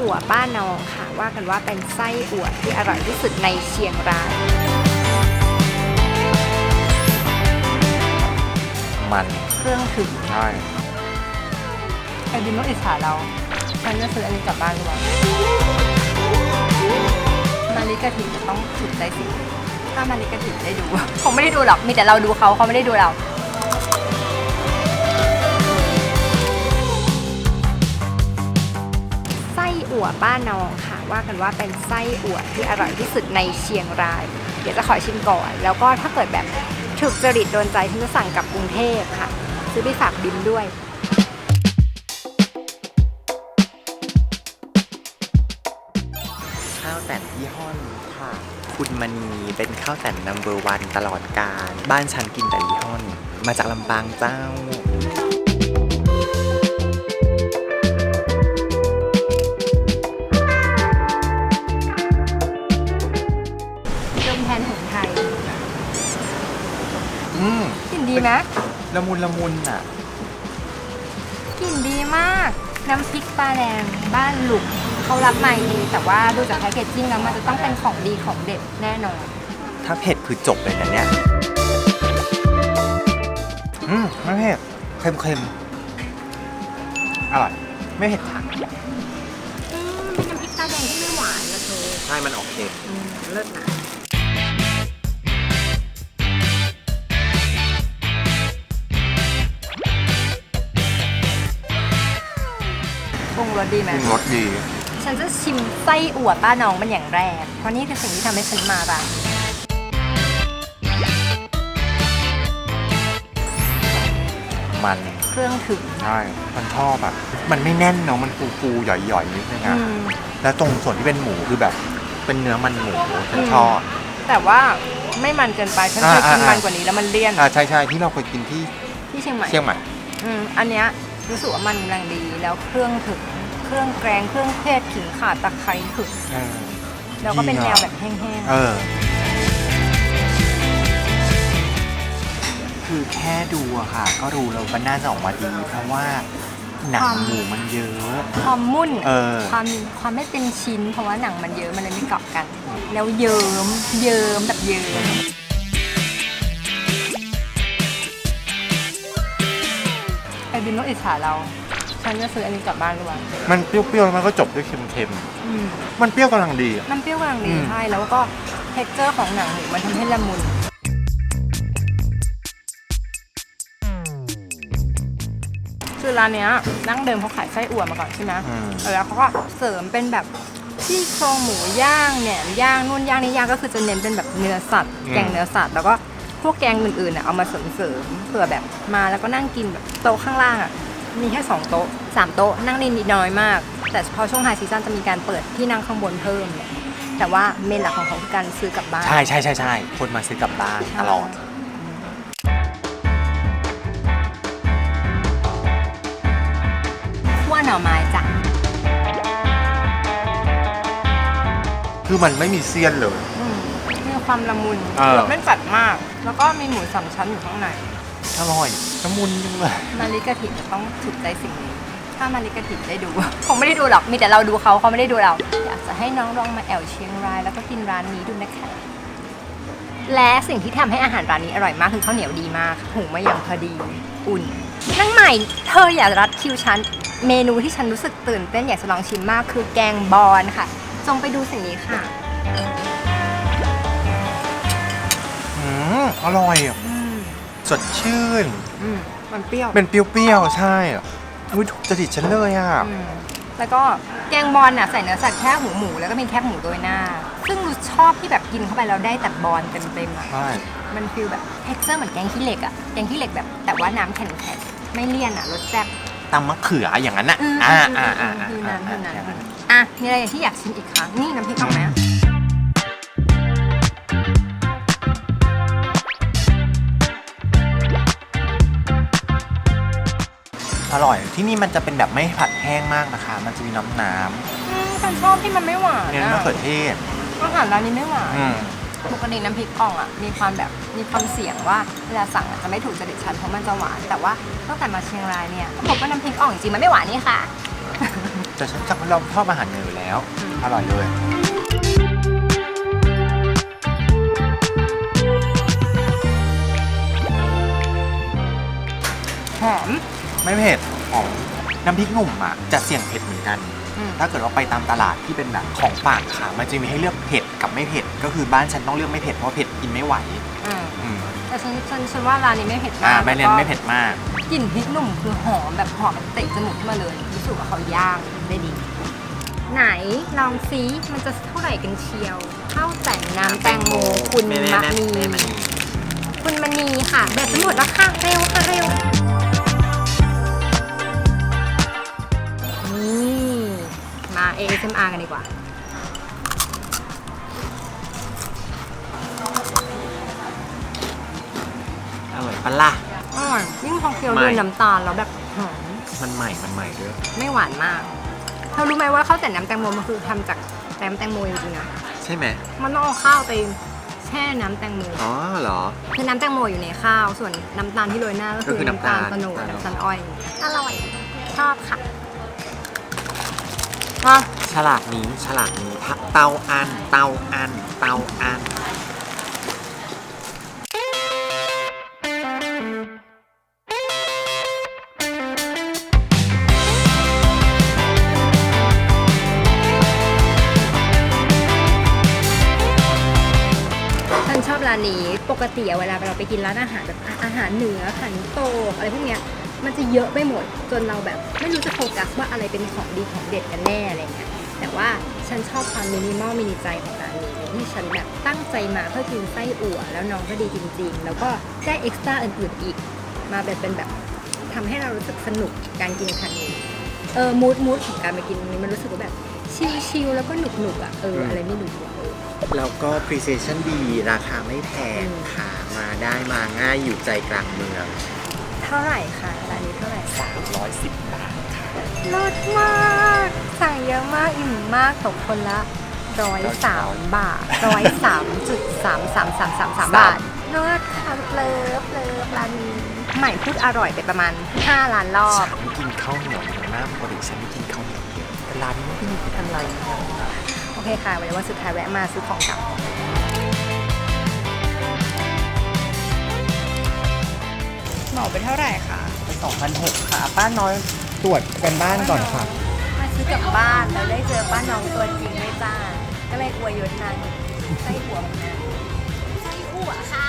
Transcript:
อั่วป้านองค่ะ ว่ากันว่าเป็นไส้อั่วที่อร่อยที่สุดในเชียงรายมันเครื่องถึงใช่ไอ้บินต้องอิจฉาเราฉันจะซื้ออันนี้กลับบ้านด้วยมาริกาถินจะต้องถูกใจสิถ้ามาริกาถินได้ดูคงไม่ได้ดูหรอกมีแต่เราดูเขาเขาไม่ได้ดูเรา วป้านองค่ะ ว่ากันว่าเป็นไส้อั่วที่อร่อยที่สุดในเชียงราย เดี๋ยวจะขอชิมก่อน แล้วก็ถ้าเกิดแบบถูกจริตโดนใจฉันจะสั่งกลับกรุงเทพค่ะ ซื้อไปฝากบินด้วยข้าวแต่นยี่ห้อนี้ค่ะ คุณมณีเป็นข้าวแต่นนัมเบอร์วันตลอดการ บ้านฉันกินแต่ยี่ห้อนี้มาจากลำปางเจ้า ละมุนละมุนอะ กลิ่นดีมาก น้ำพริกปลาแดงบ้านหลุกเขารับมาเองแต่ว่าดูจากแพคเกจจิ้งแล้วมันจะต้องเป็นของดีของเด็ดแน่นอน ถ้าเผ็ดคือจบเลยนะเนี่ย อืมไม่เผ็ดเค็มเค็มๆอร่อย ไม่เผ็ดค่ะอืมเป็นน้ำพริกปลาแดงที่ไม่หวานนะเธอใช่มันออกเค็มอืมเลิศนะ ปรุงรสดีไหมปรุงรสดี ฉันจะชิมไส้อั่วป้าน้องมันอย่างแรก เพราะนี่คือสิ่งที่ทำให้ฉันมาร้านมันเครื่องถึง ใช่มันชอบอะมันไม่แน่นเนาะมันฟูฟูๆหย่อยๆนิดนึงอือะมแล้วตรงส่วนที่เป็นหมูคือแบบ เป็นเนื้อมันหมูฉันชอบ แต่ว่าไม่มันเกินไป ฉันเคยอ่ากินอ่ามันกว่านี้แล้วมันเลี่ยนอ่าใช่ใช่ที่เราเคยกินที่ที่เชียงใหม่เชียงใหม่ อืมอันเนี้ย รู้สึกว่ามันกำลังดีแล้วเครื่องถึงเครื่องแกงเครื่องเทศขิงข่าตะไคร้ถึงเออแล้วก็เป็นดีแนอะวแบบแห้งเออ คือแค่ดูอะค่ะ ก็รู้แล้วมันน่าจะออกมาดี เพราะว่าหนังหมูมันเยอะ ๆความมุ่นเออ ความความไม่เป็นชิ้น เพราะว่าหนังมันเยอะมันเลยไม่เกาะกัน แล้วเยิ้มเยิ้มแบบเยิ้ม บินต้องอิจฉาเรา ฉันจะซื้ออันนี้กลับบ้านด้วย มันเปรี้ยวๆแล้วมันก็จบด้วยเค็มอืมๆ มันเปรี้ยวกำลังดีอะ มันเปรี้ยวกำลังดีอืม ใช่แล้วก็เท็กเจอร์ของหนังหมูมันทำให้ละมุน คือร้านเนี้ยนั่งเดิมเขาขายไส้อั่วมาก่อนใช่ไหมอืม แล้วเขาก็เสริมเป็นแบบที่โครงหมูย่างแหนมย่างนู่นย่างนี่ย่างก็คือจะเน้นเป็นแบบเนื้อสัตว์แกงเนื้อสัตว์แล้วก็ พวกแกงอื่นๆน่ะเอามาเสริมๆเผื่อแบบมาแล้วก็นั่งกินแบบโต๊ะข้างล่างอะมีแค่สองโต๊ะสามโต๊ะ นั่งได้นิดน้อยมาก แต่พอช่วงไฮซีซั่นจะมีการเปิดที่นั่งข้างบนเพิ่มเนี่ยแต่ว่าเมนหลักของเขาคือการซื้อกลับบ้าน ใช่ใช่ใช่ใช่คนมาซื้อกลับบ้านตลอดขั้วหน่อไม้จ้ะคือมันไม่มีเสี้ยนเลยอืมมีความละมุนเออไม่จัดมาก แล้วก็มีหมูสามชั้นอยู่ข้างในอร่อยละมุนจังเลยมาริกาถินจะต้องถูกใจสิ่งนี้ ถ้ามาริกาถินได้ดู คงไม่ได้ดูหรอก มีแต่เราดูเขาเขาไม่ได้ดูเรา อยากจะให้น้องลองมาแอวเชียงราย แล้วก็กินร้านนี้ดูนะคะ และสิ่งที่ทำให้อาหารร้านนี้อร่อยมากคือข้าวเหนียวดีมากหุงมาอย่างพอดี อุ่นนั่งใหม่ เธออย่ารัดคิวฉัน เมนูที่ฉันรู้สึกตื่นเต้นอยากจะลองชิมมากคือแกงบอลค่ะ จงไปดูสิ่งนี้ค่ะ อร่อยอะอืมสดชื่น อืมมันเปรี้ยวเป็นเปรี้ยวๆ ใช่อะอุ้ยถูกจริตฉันเลยอะ อืมแล้วก็แกงบอลน่ะใส่เนื้อสัตว์แค่หูหมูแล้วก็มีแคบหมูโดยหน้า ซึ่งรู้ชอบที่แบบกินเข้าไปแล้วได้แต่บอลเต็มๆอะใช่ มันฟีลแบบเท็กเจอร์เหมือนแกงขี้เหล็กอะแกงขี้เหล็กแบบแต่ว่าน้ำแข็งๆไม่เลี่ยนอะรสแซ่บตำมะเขืออย่างนั้นอะ อืมอ่าอืมอ่าอือ่ามคือนั้นคือนั้นอย่างนั้นอะมีอะไรที่อยากชิมอีกครั้งนี่น้ำพริกออกไหม อร่อย ที่นี่มันจะเป็นแบบไม่ผัดแห้งมากนะคะ มันจะมีน้ำน้อืมฉันชอบที่มันไม่หวาำนเน้นอะมะเขือเทศอาหารร้านนี้ไม่หวานอืม ปกติน้ำพริกอ่องอะมีความแบบมีความเสี่ยงว่าเวลาสั่งอาจจะไม่ถูกจริตฉันเพราะมันจะหวาน แต่ว่าตั้งแต่มาเชียงรายเนี่ยพบว่าน้ำพริกอ่องจริงๆมันไม่หวานนี่ค่ะ แต่ฉันชอบเราชอบอาหารเหนืออยู่แล้ว อืม อร่อยเลย หอม ไม่เผ็ดหอมน้ำพริกหนุ่มอะจะเสี่ยงเผ็ดเหมือนกัน อืม ถ้าเกิดว่าไปตามตลาดที่เป็นแบบของฝากค่ะ มันจะมีให้เลือกเผ็ดกับไม่เผ็ด ก็คือบ้านฉันต้องเลือกไม่เผ็ดเพราะเผ็ดกินไม่ไหวอืมอืมแต่ฉันฉันฉันว่าร้านนี้ไม่เผ็ดอ่ามากไม่เน้นแล้วก็ไม่เผ็ดมากกลิ่นพริกหนุ่มคือหอมแบบหอมแบบเตะจมูกขึ้นมาเลยรู้สึกว่าเขาย่างได้ดี ไหนลองซิมันจะเท่าไหร่กันเชียวข้าวแต่งน้ำแตงโมคุณมะนีคุณมณีค่ะ แบตจะหมดแล้วค่ะ เร็วค่ะ เร็ว ASMR กันดีกว่า อร่อยปะล่ะ อร่อยยิ่งพอเคี้ยวไม่ด้วยน้ำตาลแล้วแบบหอมมันใหม่ มันใหม่ด้วยไม่หวานมากเธอรู้ไหมว่าข้าวแต่น้ำแตงโมมันคือทำจากแต้มแตงโมจริงๆนะใช่ไหมมันต้องเอาข้าวไปแช่น้ำแตงโม อ๋อเหรอ คือน้ำแตงโมอยู่ในข้าว ส่วนน้ำตาลที่โรยหน้าก็ก็คืคืออน้ำตาลน้ำตาลตะโนดตะโนดน้ำตาลอ้อย อร่อย ชอบค่ะ อะฉลากนี้ฉลากนี้ทะเตาอัน เตาอัน เตาอัน ฉันชอบร้านนี้ ปกติอะเวลาเราไปกินร้านอาหารแบบอาหารเหนือขันโตกอะไรพวกเนี้ย มันจะเยอะไปหมดจนเราแบบไม่รู้จะโฟกัสว่าอะไรเป็นของดีของเด็ดกันแน่อะไรเงี้ยแต่ว่าฉันชอบความมินิมอลมินิใจของร้านนี้ที่ฉันแบบตั้งใจมาเพื่อกินไส้อั่วแล้วน้องก็ดีจริง ๆ แล้วก็ได้เอ็กซ์ตร้าอื่นๆอีก มาแบบเป็นแบบทำให้เรารู้สึกสนุกการกินครั้งนี้เออมูดมูดของการไปกินนี้มันรู้สึกว่าแบบชิลๆแล้วก็หนุกๆอะเอออะไรไม่รู้อะเออแล้วก็ Precision ดีราคาไม่แพงอืมค่ะมาได้มาง่ายอยู่ใจกลางเมือง เท่าไหร่คะร้านนี้เท่าไหร่310 บาทค่ะ ลดมาก สั่งเยอะมากอิ่มมากตกคนละร้อยสามบาทร้อยสามจุดสามสามสามสามสามบาทลดค่ะเลิฟเลิฟร้านนี้ใหม่พูดอร่อยไปประมาณ5ล้านรอบฉันกินข้าวเหนียวเยอะมากปกติฉันไม่กินข้าวเหนียวเยอะแต่ร้านนี้ไม่มีอะไรนะโอเคค่ะวันนี้วันสุดท้ายแวะมาซื้อของกลับ หมาไปเท่าไหร่คะเป็น2,600ค่ะ ป้าน้อยตรวจกันบ้านก่อนค่ะ มาซื้อกลับบ้านแล้วได้เจอป้าน้องตัวจริงด้วยจ้า ก็เลยอวยยศนางไส้หัวของนางไส้หัวค่ะ